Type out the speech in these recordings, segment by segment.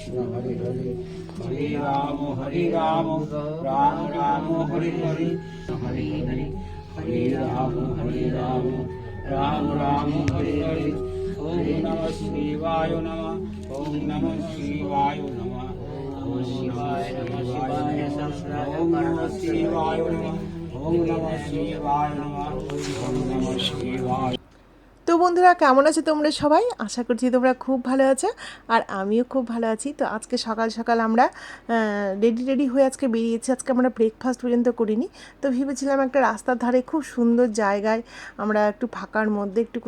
কৃষ্ণ হরে হরে। হরে রাম হরে রাম রাম রাম হরে হরে। হরে হরে হরে রাম হরে রাম রাম রাম হরে হরে। ওম নমঃ শিবায় নমঃ ওম নমঃ শিবায় নমঃ। ওম শিবায় নমঃ শিবায় ওম নমঃ শিবায় নমঃ ওম নমঃ শিবায় নমঃ ওম নমঃ শিবায় বন্ধুরা, কেমন আছো তোমরা সবাই? আশা করছি তোমরা খুব ভালো আছো আর আমিও খুব ভালো আছি। তো আজকে সকাল সকাল আমরা রেডি রেডি হয়ে আজকে বেরিয়েছি। আজকে আমরা ব্রেকফাস্ট পর্যন্ত করিনি। তো ভেবেছিলাম একটা রাস্তার ধারে খুব সুন্দর জায়গায় আমরা একটু ফাঁকার মধ্যে একটু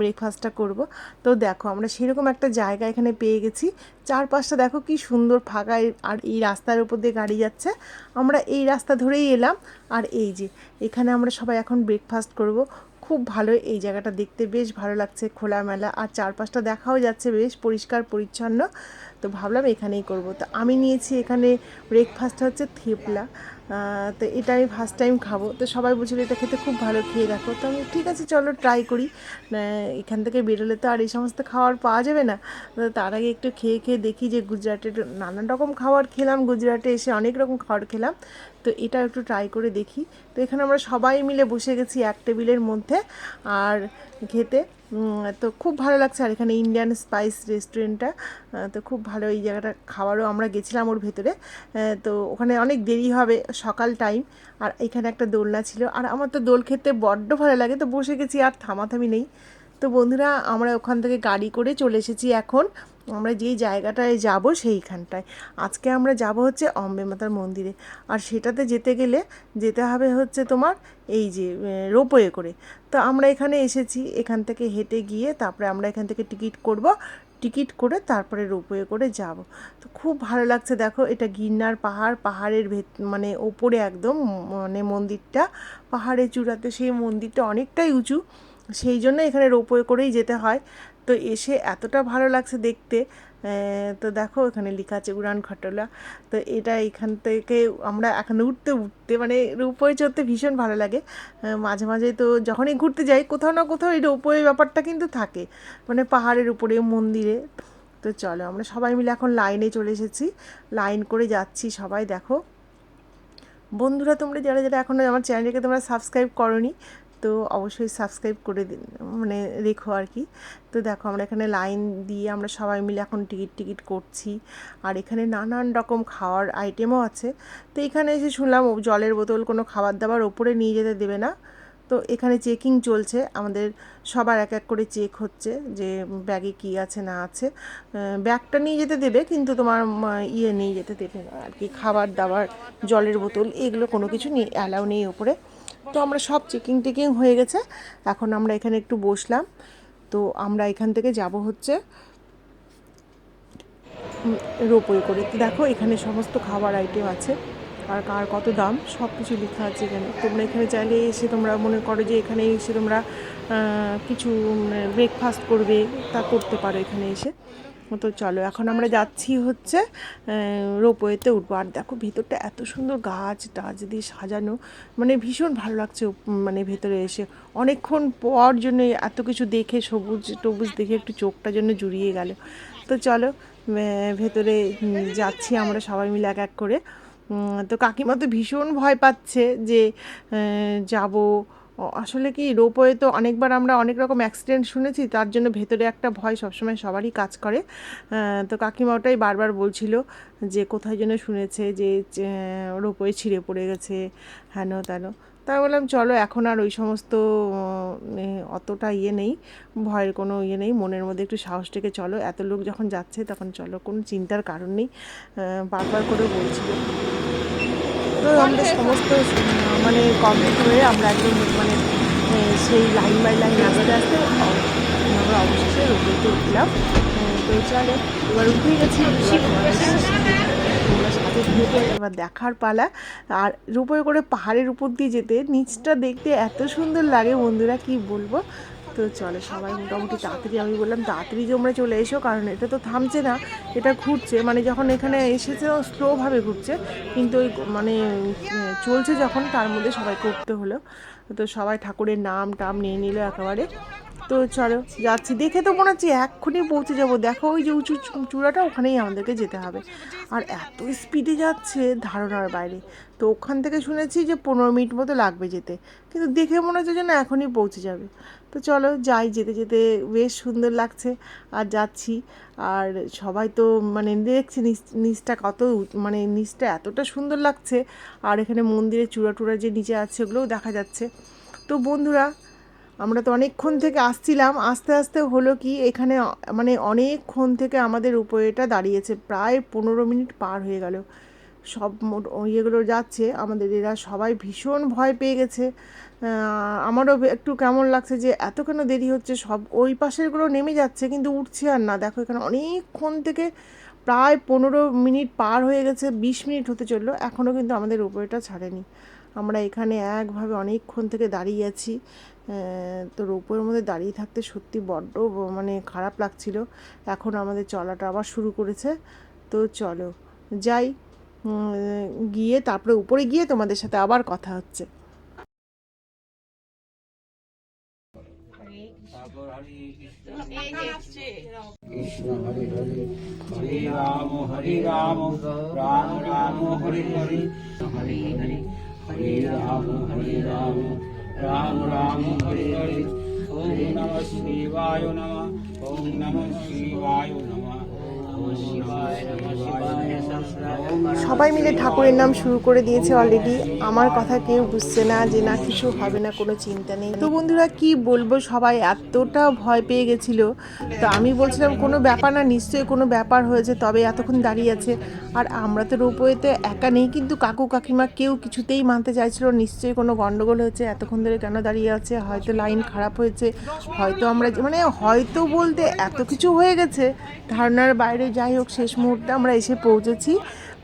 ব্রেকফাস্টটা করব। তো দেখো, আমরা সেরকম একটা জায়গা এখানে পেয়ে গেছি। চারপাশটা দেখো কি সুন্দর ফাঁকা। আর এই রাস্তার উপর দিয়ে গাড়ি যাচ্ছে। আমরা এই রাস্তা ধরেই এলাম। আর এই যে, এখানে আমরা সবাই এখন ব্রেকফাস্ট করব। খুব ভালো এই জায়গাটা দেখতে, বেশ ভালো লাগছে খোলামেলা। আর চারপাশটা দেখাও যাচ্ছে বেশ পরিষ্কার, পরিচ্ছন্ন। তো ভাবলাম এখানেই করব। তো আমি নিয়েছি এখানে ব্রেকফাস্ট হচ্ছে থেপলা। তো এটা আমি ফার্স্ট টাইম খাব। তো সবাই বলছিল, এটা খেতে খুব ভালো, খেয়ে দেখো। তো আমি, ঠিক আছে, চলো ট্রাই করি। এখান থেকে বেরোলে তো আর এই সমস্ত খাবার পাওয়া যাবে না। তার আগে একটু খেয়ে খেয়ে দেখি যে গুজরাটের নানান রকম খাবার খেলাম। গুজরাটে এসে অনেক রকম খাবার খেলাম। তো এটা একটু ট্রাই করে দেখি। তো এখানে আমরা সবাই মিলে বসে গেছি এক টেবিলের মধ্যে আর খেতে। তো খুব ভালো লাগছে। আর এখানে ইন্ডিয়ান স্পাইস রেস্টুরেন্টটা তো খুব ভালো এই জায়গাটা খাবারও আমরা গেছিলাম ওর ভেতরে। তো ওখানে অনেক দেরি হবে সকাল টাইম আর এখানে একটা দোলনা ছিল। আর আমার তো দোল খেতে বড্ড ভালো লাগে, তো বসে গেছি, আর থামাথামি নেই। তো বন্ধুরা, আমরা ওখান থেকে গাড়ি করে চলে এসেছি এখন। আমরা যেই জায়গাটায় যাব সেইখানটায়। আজকে আমরা যাব হচ্ছে অম্বে মাতার মন্দিরে। আর সেটাতে যেতে গেলে যেতে হবে হচ্ছে তোমার এই যে রোপওয়ে করে। তো আমরা এখানে এসেছি, এখান থেকে হেঁটে গিয়ে তারপরে আমরা এখান থেকে টিকিট করব। টিকিট করে তারপরে রোপওয়ে করে যাব। তো খুব ভালো লাগছে, দেখো এটা গিন্নার পাহাড়, পাহাড়ের ভেত মানে ওপরে একদম মানে মন্দিরটা, পাহাড়ের চূড়াতে। সেই মন্দিরটা অনেকটাই উঁচু। সেই জন্য এখানে রোপওয়ে করেই যেতে হয়। তো এসে এতটা ভালো লাগছে দেখতে। তো দেখো এখানে লেখা আছে উড়ান খটলা তো এটা এখান থেকে আমরা এখন উঠতে উঠতে মানে রোপওয়ে চড়তে ভীষণ ভালো লাগে। মাঝে মাঝে তো যখনই ঘুরতে যাই, কোথাও না কোথাও এই রোপওয়ে ব্যাপারটা কিন্তু থাকে। মানে পাহাড়ের উপরে, মন্দিরে। তো চলো আমরা সবাই মিলে এখন লাইনে চলে এসেছি। লাইন করে যাচ্ছি সবাই, দেখো। বন্ধুরা, তোমরা যারা যারা এখনও আমার চ্যানেলকে তোমরা সাবস্ক্রাইব করনি তো অবশ্যই সাবস্ক্রাইব করে মানে রেখো আর কি। তো দেখো আমরা এখানে লাইন দিয়ে আমরা সবাই মিলে এখন টিকিট টিকিট করছি। আর এখানে নানান রকম খাওয়ার আইটেমও আছে। তো এখানে এসে শুনলাম জলের বোতল কোনো খাবার দাবার ওপরে নিয়ে যেতে দেবে না। তো এখানে চেকিং চলছে। আমাদের সবার এক এক করে চেক হচ্ছে যে ব্যাগে কী আছে, না আছে। ব্যাগটা নিয়ে যেতে দেবে কিন্তু তোমার ইয়ে নিয়ে যেতে দেবে না আর কি। খাবার দাবার, জলের বোতল এগুলো কোনো কিছু নিয়ে অ্যালাউ নেই ওপরে। তো আমরা সব চেকিং টেকিং হয়ে গেছে। এখন আমরা এখানে একটু বসলাম। তো আমরা এখান থেকে যাব হচ্ছে রোপওয়ে করে। তো দেখো, এখানে সমস্ত খাবার আইটেম আছে। আর কার কত দাম সব কিছু লেখা আছে এখানে। তোমরা এখানে চাইলে এসে তোমরা মনে করো যে এখানে এসে তোমরা কিছু ব্রেকফাস্ট করবে, তা করতে পারো এখানে এসে। তো চলো, এখন আমরা যাচ্ছি হচ্ছে রোপওয়েতে উঠবো। আর দেখো ভেতরটা এত সুন্দর গাছ টাছ দিয়ে সাজানো। মানে ভীষণ ভালো লাগছে মানে ভেতরে এসে। অনেকক্ষণ পর জন্য এত কিছু দেখে, সবুজ টবুজ দেখে একটু চোখটা জন্য জুড়িয়ে গেল। তো চলো ভেতরে যাচ্ছি আমরা সবাই মিলে এক এক করে। তো কাকিমা তো ভীষণ ভয় পাচ্ছে যে যাব আসলে কি রোপওয়ে তো অনেকবার আমরা অনেক রকম অ্যাক্সিডেন্ট শুনেছি তার জন্য ভেতরে একটা ভয় সবসময় সবারই কাজ করে। তো কাকিমা ওটাই বারবার বলছিল যে কোথায় যেন শুনেছে যে রোপওয়ে ছিঁড়ে পড়ে গেছে হেন তেন। তাই বললাম চলো এখন আর ওই সমস্ত অতটা ইয়ে নেই ভয়ের কোনো ইয়ে নেই মনের মধ্যে একটু সাহস থেকে চলো। এত লোক যখন যাচ্ছে তখন চলো কোনো চিন্তার কারণ নেই। বারবার করে বলছিল। তো আমাদের সমস্ত মানে কমপ্লিট হয়ে আমরা একদম মানে সেই লাইন বাই লাইন আস্তে আস্তে, আমরা অবশেষে রোপওয়েতে উঠলাম। তো চলে এবার উঠে গেছি এবার দেখার পালা। আর রূপে করে পাহাড়ের উপর দিয়ে যেতে, নিচটা দেখতে এত সুন্দর লাগে বন্ধুরা, কি বলব? তো চলে সবাই মোটামুটি তাড়াতাড়ি, আমি বললাম তাড়াতাড়ি তোমরা চলে এসো, কারণ এটা তো থামছে না, এটা ঘুরছে মানে যখন এখানে এসেছে স্লোভাবে ঘুরছে, কিন্তু ওই মানে চলছে যখন, তার মধ্যে সবাই করতে হলো। তো সবাই ঠাকুরের নাম টাম নিয়ে নিল একেবারে। তো চলো, যাচ্ছি। দেখে তো মনে হচ্ছে এক্ষুনি পৌঁছে যাব। দেখো, ওই যে উঁচু চূড়াটা, ওখানেই আমাদেরকে যেতে হবে। আর এত স্পিডে যাচ্ছে ধারণার বাইরে। তো ওখান থেকে শুনেছি যে পনেরো মিনিট মতো লাগবে যেতে। কিন্তু দেখে মনে হচ্ছে যেন এখনই পৌঁছে যাবে। তো চলো, যাই, যেতে যেতে বেশ সুন্দর লাগছে। আর যাচ্ছি। আর সবাই তো মানে দেখছি নিচ- নিচটা কত মানে নিচটা এতটা সুন্দর লাগছে। আর এখানে মন্দিরের চূড়া টুড়া যে নিচে আছে, ওগুলোও দেখা যাচ্ছে। তো বন্ধুরা আমরা তো অনেকক্ষণ থেকে আসছিলাম, আস্তে আস্তে হলো কি এখানে মানে অনেকক্ষণ থেকে আমাদের উপরেটা দাঁড়িয়েছে, প্রায় পনেরো মিনিট পার হয়ে গেল। সব ইয়েগুলো যাচ্ছে, আমাদের এরা সবাই ভীষণ ভয় পেয়ে গেছে। আমারও একটু কেমন লাগছে যে এত কেন দেরি হচ্ছে, সব ওই পাশেরগুলো নেমে যাচ্ছে, কিন্তু উঠছে আর না। দেখো এখানে অনেকক্ষণ থেকে প্রায় পনেরো মিনিট পার হয়ে গেছে, বিশ মিনিট হতে চলল, এখনও কিন্তু আমাদের উপরেটা ছাড়েনি। আমরা এখানে একভাবে অনেকক্ষণ থেকে দাঁড়িয়ে আছি। তো রোপওয়ের মধ্যে দাঁড়িয়ে থাকতে সত্যি বড্ড মানে খারাপ লাগছিল। এখন আমাদের চলাটা আবার শুরু করেছে। তো চলো, যাই। গিয়ে তারপরে উপরে গিয়ে তোমাদের সাথে আবার কথা হচ্ছে। কৃষ্ণ, হরে হরে হরে রাম হরে রাম রাম রাম হরে হরে হরে হরে। হরে রাম হরে রাম রাম রাম, হরে হরে। ওম नमः শিবায় नमः ওম नमः শিবায় নমঃ। সবাই মিলে ঠাকুরের নাম শুরু করে দিয়েছে অলরেডি আমার কথা কেউ বুঝছে না যে না, কিছু হবে না, কোনো চিন্তা নেই। তো বন্ধুরা, কি বলব? সবাই এতটা ভয় পেয়ে গেছিল। তো আমি বলছিলাম, কোনো ব্যাপার না, নিশ্চয়ই কোনো ব্যাপার হয়েছে, তবে এতক্ষণ দাঁড়িয়ে আছে। আর আমরা তো রোপওয়েতে একা নেই, কিন্তু কাকু কাকিমা কেউ কিছুতেই মানতে চাইছিল নিশ্চয়ই কোনো গন্ডগোল হয়েছে, এতক্ষণ ধরে কেন দাঁড়িয়ে আছে? হয়তো লাইন খারাপ হয়েছে, হয়তো আমরা মানে হয়তো বলতে এত কিছু হয়ে গেছে, ধারণার বাইরে যাই হোক, শেষ মুহূর্তে আমরা এসে পৌঁছেছি।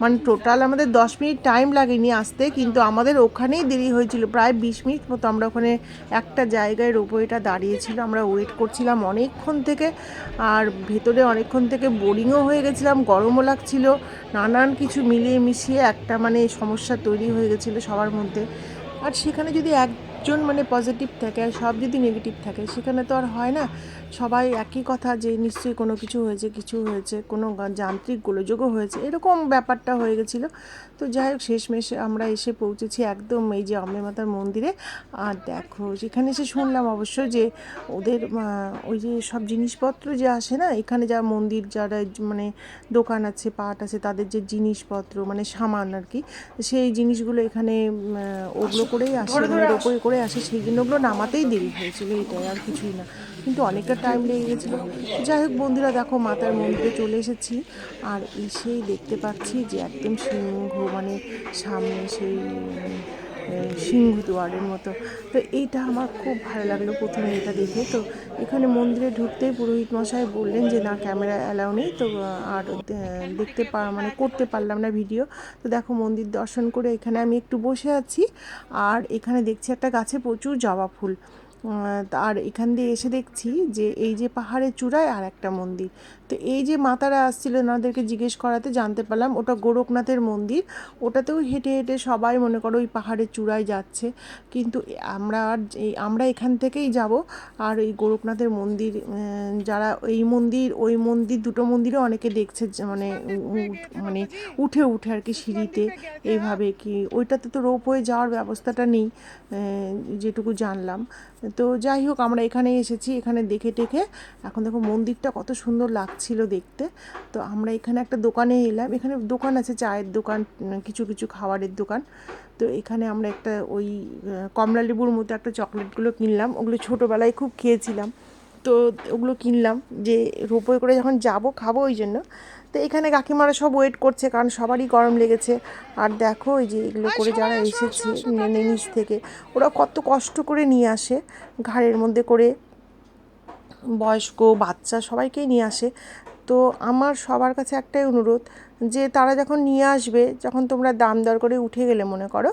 মানে টোটাল আমাদের দশ মিনিট টাইম লাগেনি আসতে, কিন্তু আমাদের ওখানেই দেরি হয়েছিল। প্রায় বিশ মিনিট মতো আমরা ওখানে একটা জায়গায় রোপওয়েটা দাঁড়িয়েছিল। আমরা ওয়েট করছিলাম অনেকক্ষণ থেকে। আর ভেতরে অনেকক্ষণ থেকে বোরিংও হয়ে গেছিলাম, গরমও লাগছিল। নানান কিছু মিলিয়ে মিশিয়ে একটা মানে সমস্যা তৈরি হয়ে গেছিল সবার মধ্যে। আর সেখানে যদি একজন মানে পজিটিভ থাকে আর সব যদি নেগেটিভ থাকে সেখানে তো আর হয় না। সবাই একই কথা যে নিশ্চয়ই কোনো কিছু হয়েছে কিছু হয়েছে কোনো যান্ত্রিক গোলযোগও হয়েছে এরকম ব্যাপারটা হয়ে গেছিল। তো যাই হোক শেষমেশ আমরা এসে পৌঁছেছি একদম এই যে অম্বে মাতার মন্দিরে। আর দেখো সেখানে এসে শুনলাম অবশ্য যে ওদের ওই যে সব জিনিসপত্র যে আসে না এখানে যা মন্দির যারা মানে দোকান আছে পাট আছে তাদের যে জিনিসপত্র মানে সামান আর কি সেই জিনিসগুলো এখানে ওগুলো করেই আসে মানে ওপরে করে আসে, সেই জন্য নামাতেই দেরি হয়েছিল, এটাই আর কিছুই না। কিন্তু অনেকটা টাইম লেগে গেছিল। যাই হোক বন্ধুরা, দেখো মাতার মন্দিরে চলে এসেছি। আর এসেই দেখতে পাচ্ছি যে একদম সিংহ মানে সামনে সেই উম, আহ, সিংহ দুয়ারের মতো। তো এইটা আমার খুব ভালো লাগল প্রথমে এটা দেখে। তো এখানে মন্দিরে ঢুকতেই পুরোহিত মশাই বললেন যে না ক্যামেরা অ্যালাউ নেই। তো আর দেখতে পা মানে করতে পারলাম না ভিডিও। তো দেখো মন্দির দর্শন করে এখানে আমি একটু বসে আছি। আর এখানে দেখছি একটা গাছে প্রচুর জবা ফুল। আর এখান দিয়ে এসে দেখছি যে এই যে পাহাড়ের চূড়ায় আর একটা মন্দির। তো এই যে মাতারা আসছিল ওনাদেরকে জিজ্ঞেস করাতে জানতে পারলাম, ওটা গোরখনাথের মন্দির। ওটাতেও হেঁটে হেঁটে সবাই মনে করো ওই পাহাড়ের চূড়ায় যাচ্ছে। কিন্তু আমরা আর আমরা এখান থেকেই যাব আর এই গোরখনাথের মন্দির যারা এই মন্দির, ওই মন্দির, দুটো মন্দিরে অনেকে দেখছে মানে মানে উঠে উঠে আর কি সিঁড়িতে এইভাবে কি। ওইটাতে তো রোপ হয়ে যাওয়ার ব্যবস্থাটা নেই যেটুকু জানলাম। তো যাই হোক, আমরা এখানে এসেছি, এখানে দেখে টেখে। এখন দেখো মন্দিরটা কত সুন্দর লাগছিল দেখতে। তো আমরা এখানে একটা দোকানে এলাম। এখানে দোকান আছে, চায়ের দোকান কিছু কিছু খাবারের দোকান। তো এখানে আমরা একটা ওই কমলা লেবুর মতো একটা চকলেটগুলো কিনলাম। ওগুলো ছোটোবেলায় খুব খেয়েছিলাম। তো ওগুলো কিনলাম যে রোপওয়ে করে যখন যাব, খাব ওই জন্য। তো এখানে কাকিমারা সব ওয়েট করছে কারণ সবারই গরম লেগেছে। আর দেখো এই যে এগুলো করে যারা এসেছে মানে নিচ থেকে ওরা কত কষ্ট করে নিয়ে আসে। ঘাড়ের মধ্যে করে বয়স্ক বাচ্চা সবাইকেই নিয়ে আসে। তো আমার সবার কাছে একটাই অনুরোধ যে তারা যখন নিয়ে আসবে, যখন তোমরা দাম দর করে উঠে গেলে মনে করো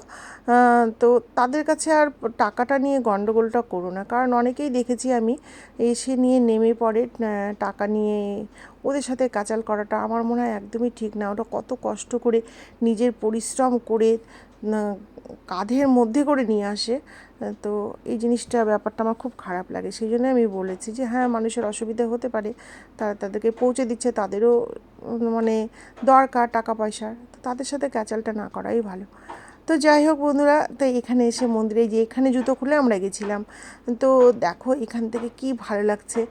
তো তাদের কাছে আর টাকাটা নিয়ে গণ্ডগোলটা করো না। কারণ অনেকেই দেখেছি আমি এসে নিয়ে নেমে পড়ে টাকা নিয়ে ওদের সাথে কাচাল করাটা আমার মনে হয় একদমই ঠিক না। ওটা কত কষ্ট করে নিজের পরিশ্রম করে কাঁধের মধ্যে করে নিয়ে আসে। তো এই জিনিসটা, ব্যাপারটা আমার খুব খারাপ লাগে। সেই জন্য আমি বলেছি যে হ্যাঁ মানুষের অসুবিধা হতে পারে তারা তাদেরকে পৌঁছে দিচ্ছে, তাদেরও মানে দরকার টাকা পয়সার। তো তাদের সাথে ক্যাচালটা না করাই ভালো। তো যাই হোক বন্ধুরা, তো এখানে এসে মন্দিরে যে এখানে জুতো খুলে আমরা গেছিলাম। তো দেখো এখান থেকে কি ভালো লাগছে।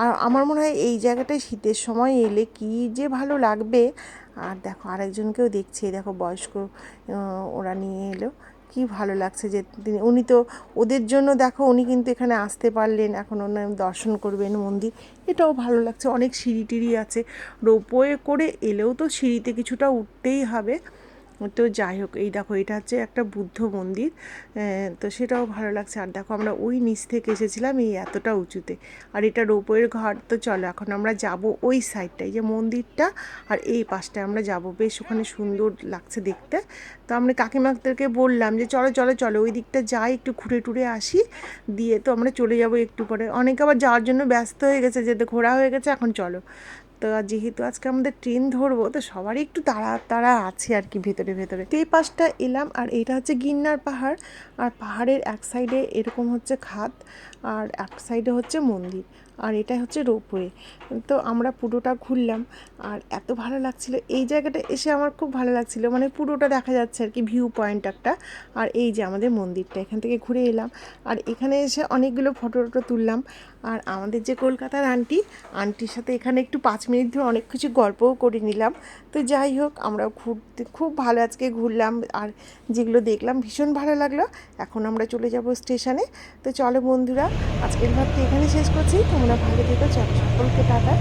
আর আমার মনে হয় এই জায়গাটায় শীতের সময় এলে কি যে ভালো লাগবে। আর দেখো আরেকজনকেও দেখছি, দেখো বয়স্ক ওরা নিয়ে এলো। কি ভালো লাগছে যে তিনি উনি তো ওদের জন্য দেখো উনি কিন্তু এখানে আসতে পারলেন, এখন ওনার দর্শন করবেন মন্দির। এটাও ভালো লাগছে, অনেক সিঁড়ি টিড়ি আছে। রোপওয়ে করে এলেও তো সিঁড়িতে কিছুটা উঠতেই হবে। তো যাই হোক, এই দেখো, এটা হচ্ছে একটা বুদ্ধ মন্দির তো সেটাও ভালো লাগছে। আর দেখো, আমরা ওই নিচ থেকে এসেছিলাম এই এতটা উঁচুতে। আর এটা রোপওয়ের ঘর, তো চলো, এখন আমরা যাব ওই সাইডটায় যে মন্দিরটা আর এই পাশটায়। আমরা যাব, বেশ ওখানে সুন্দর লাগছে দেখতে। তো আমরা কাকিমাদেরকে বললাম যে, চলো চলো চলো, ওই দিকটা যাই, একটু ঘুরে টুরে আসি। দিয়ে তো আমরা চলে যাব একটু পরে। অনেকে আবার যাওয়ার জন্য ব্যস্ত হয়ে গেছে যেতে ঘোরা হয়ে গেছে, এখন চলো। তো যেহেতু আজকে আমাদের ট্রেন ধরবো, তো সবারই একটু তাড়া তাড়া আছে আর কি ভেতরে ভেতরে। তো এই পাশটা এলাম, আর এটা হচ্ছে গিন্নার পাহাড়। আর পাহাড়ের এক সাইডে এরকম হচ্ছে খাত, আর এক সাইডে হচ্ছে মন্দির। আর এটা হচ্ছে রোপওয়ে তো আমরা পুরোটা ঘুরলাম আর এত ভালো লাগছিল। এই জায়গাটা এসে আমার খুব ভালো লাগছিল। মানে পুরোটা দেখা যাচ্ছে আর কি ভিউ পয়েন্ট একটা। আর এই যে আমাদের মন্দিরটা, এখান থেকে ঘুরে এলাম। আর এখানে এসে অনেকগুলো ফটো টটো তুললাম। আর আমাদের যে কলকাতার আন্টি আন্টির সাথে এখানে একটু পাঁচ মিনিট ধরে অনেক কিছু গল্পও করে নিলাম। তো যাই হোক আমরা ঘুরতে, খুব ভালো আজকে ঘুরলাম। আর যেগুলো দেখলাম ভীষণ ভালো লাগল। এখন আমরা চলে যাব স্টেশনে তো চলো বন্ধুরা, আজকের ভাবটি এখানে শেষ করছি। তোমরা ভালো থেকো চলো সকলকে টাটা